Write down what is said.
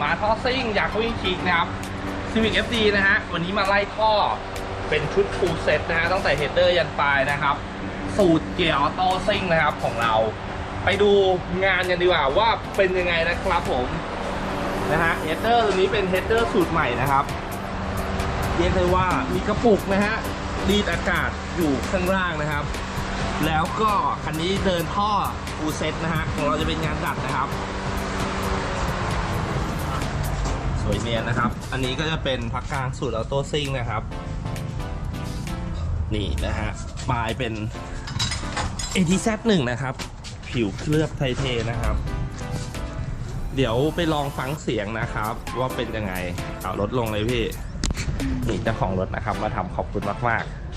มาท่อซิ่งอยากวิ่งคิกนะครับ Civic FD นะฮะ วันนี้มาไล่ท่อเป็นชุดฟูลเซ็ตนะฮะ ตั้งแต่เฮดเดอร์ยันปลายนะครับ สูตรเกียร์ออโต้ซิ่งนะครับของเรา ไปดูงานกันดีกว่าว่าเป็นยังไงนะครับผม นะฮะเฮดเดอร์ตัวนี้เป็นเฮดเดอร์สูตรใหม่นะครับเรียกได้ว่ามีกระปุกนะฮะรีดอากาศอยู่ข้างล่างนะครับ แล้วก็คันนี้เดินท่อฟูลเซ็ตนะฮะของเราจะเป็นงานดัดนะครับ วยเนียนนะครับ อันนี้ก็จะเป็นพักกลางสูตรออโต้ซิ่งนะครับ นี่นะฮะปลายเป็น ATZ1 นะครับ ผิวเคลือบไทเทนะครับ เดี๋ยวไปลองฟังเสียงนะครับ ว่าเป็นยังไง เอารถลงเลยพี่ นี่เจ้าของรถนะครับ มาทำขอบคุณมาก ๆ